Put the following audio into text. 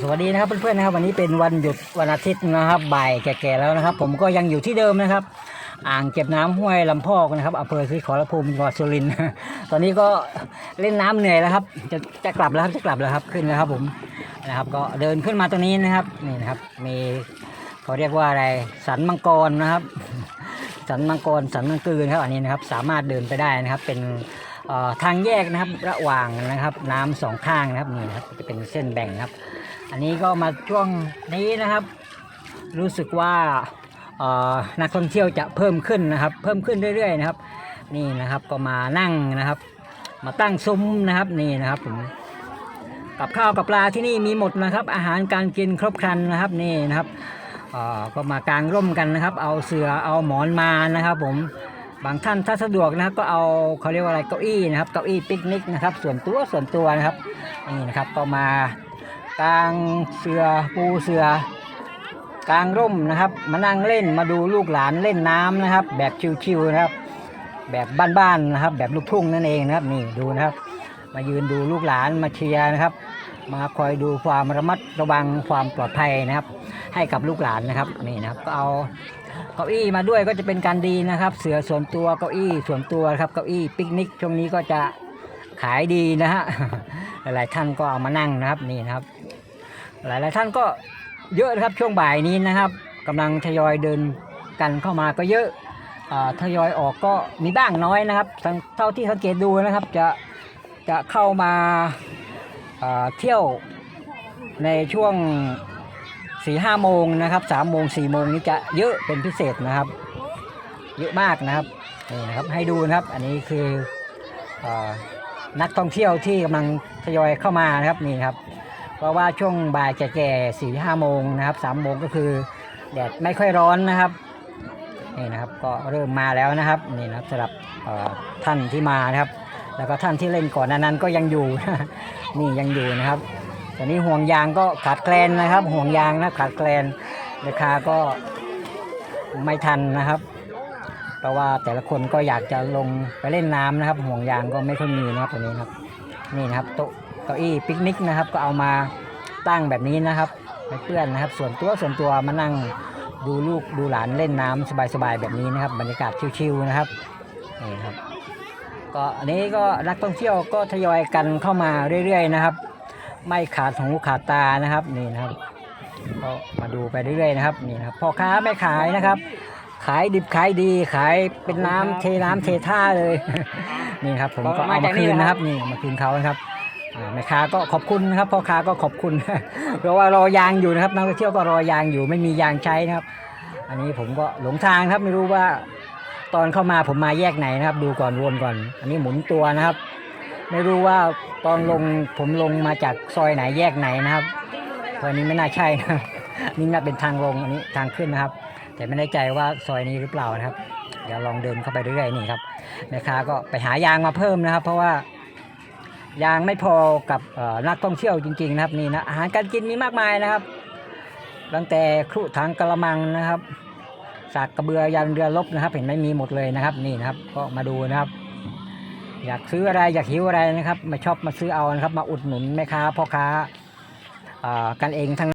สวัสดีนะครับเพื่อนๆนะครับวันนี้เป็นวันหยุดวันอาทิตย์นะครับบ่ายแก่ๆแล้วนะครับ ผมก็ยังอยู่ที่เดิมนะครับ อ่างเก็บน้ำห้วยลำพอกนะครับอำเภอศรีขอรภูมิจังหวัดสุรินทร์ตอนนี้ก็เล่นน้ำเหนื่อยแล้วครับ จะจะกลับแล้วครับจะกลับแล้วครับขึ้นแล้วครับผมนะครับ ก็เดินขึ้นมาตรงนี้นะครับนี่นะครับมีเขาเรียกว่าอะไรสันมังกรนะครับ สันมังกรสันมังกือนะครับอันนี้นะครับ สามารถเดินไปได้นะครับ เป็น ทางแยกนะครับระหว่างนะครับน้ำสองข้างนะครับนี่นะครับจะเป็นเส้นแบ่งครับ อันนี้ก็มาช่วงนี้นะครับ รู้สึกว่านักท่องเที่ยวจะเพิ่มขึ้นนะครับ เพิ่มขึ้นเรื่อยๆนะครับ นี่นะครับก็มานั่งนะครับ มาตั้งซุ้มนะครับนี่นะครับผมกับข้าวกับปลาที่นี่มีหมดนะครับ อาหารการกินครบครันนะครับนี่นะครับก็มากางร่มกันนะครับ เอาเสือเอาหมอนมานะครับ ผม บางท่านถ้าสะดวกนะครับก็เอาเขาเรียกว่าอะไรเก้าอี้นะครับเก้าอี้ปิกนิกนะครับ ส่วนตัวส่วนตัวนะครับนี่นะครับก็มากางเสือปูเสือกางร่มนะครับ มานั่งเล่นมาดูลูกหลานเล่นน้ำนะครับ แบบชิวๆนะครับ แบบบ้านๆนะครับ แบบลูกทุ่งนั่นเองนะครับนี่ดูนะครับ มายืนดูลูกหลานมาเชียร์นะครับ มาคอยดูความระมัดระวังความปลอดภัยนะครับ ให้กับลูกหลานนะครับนี่นะครับก็เอาเก้าอี้มาด้วยก็จะเป็นการดีนะครับ เสือส่วนตัวเก้าอี้ส่วนตัวครับเก้าอี้ปิกนิกช่วงนี้ก็จะขายดีนะฮะหลาย ๆ ท่านก็เอามานั่งนะครับนี่นะครับ หลาย ๆ ท่านก็เยอะนะครับช่วงบ่ายนี้นะครับกำลังทยอยเดินกันเข้ามาก็เยอะทยอยออกก็มีบ้างน้อยนะครับ เท่าที่สังเกตดูนะครับจะจะเข้ามาเที่ยวในช่วง สี่ห้าโมงนะครับสามโมงสี่โมงนี้จะเยอะเป็นพิเศษนะครับ เยอะมากนะครับนี่นะครับให้ดูนะครับอันนี้คืออนักท่องเที่ยวที่กำลังทยอยเข้ามานะครับนี่ครับเพราะว่าช่วงบ่ายแก่ๆสี่ห้าโมงนะครับสามโมงก็คือแดดไม่ค่อยร้อนนะครับนี่นะครับก็เริ่มมาแล้วนะครับนี่นะครับสำหรับท่านที่มานะครับ แล้วก็ท่านที่เล่นก่อนนั้นก็ยังอยู่นี่ยังอยู่นะครับ ตอนนี้ห่วงยางก็ขาดแคลนนะครับ ห่วงยางนะขาดแคลนราคาก็ไม่ทันนะครับ เพราะว่าแต่ละคนก็อยากจะลงไปเล่นน้ำนะครับ ห่วงยางก็ไม่ค่อยมีนะครับตรงนี้นะครับ นี่นะครับโต๊ะเก้าอี้ปิกนิกนะครับ ก็เอามาตั้งแบบนี้นะครับให้เพื่อนนะครับ ส่วนตัวส่วนตัวมานั่งดูลูกดูหลานเล่นน้ำสบายๆแบบนี้นะครับ บรรยากาศชิวๆนะครับนี่ครับก็อันนี้ก็นักท่องเที่ยวก็ทยอยกันเข้ามาเรื่อยๆนะครับ ไม่ขาดหูขาดตานะครับนี่นะครับก็มาดูไปเรื่อยๆนะครับนี่นะครับพ่อค้าไม่ขายนะครับ ขายดิบขายดีขายเป็นน้ำเทน้ำเทท่าเลยนี่ครับผมก็เอามาคืนนะครับนี่เอามาคืนเขานะครับอ่าแม่ค้าก็ขอบคุณนะครับพ่อค้าก็ขอบคุณ เพราะว่ารอยางอยู่นะครับนักท่องเที่ยวก็รอยางอยู่ไม่มียางใช้นะครับ อันนี้ผมก็หลงทางครับไม่รู้ว่า ตอนเข้ามาผมมาแยกไหนนะครับ ดูก่อนวนก่อน อันนี้หมุนตัวนะครับ ไม่รู้ว่าตอนลงผมลงมาจากซอยไหนแยกไหนนะครับซอยนี้ไม่น่าใช่นะนี่น่าเป็นทางลงอันนี้ทางขึ้นนะครับ แต่ไม่แน่ใจว่าซอยนี้หรือเปล่านะครับ เดี๋ยวลองเดินเข้าไปเรื่อยๆนี่ครับแม่ค้าก็ไปหายางมาเพิ่มนะครับ เพราะว่ายางไม่พอกับนักท่องเที่ยวจริง ๆ นะครับนี่นะอาหารการกินมีมากมายนะครับ ตั้งแต่ครุถังกระมังนะครับสากกระเบือยันเรือลบนะครับ เห็นไหมมีหมดเลยนะครับ นี่นะครับ ก็มาดูนะครับ อยากซื้ออะไรอยากหิวอะไรนะครับ มาชอบมาซื้อเอานะครับ มาอุดหนุนแม่ค้าพ่อค้าอ่ากันเองทั้ง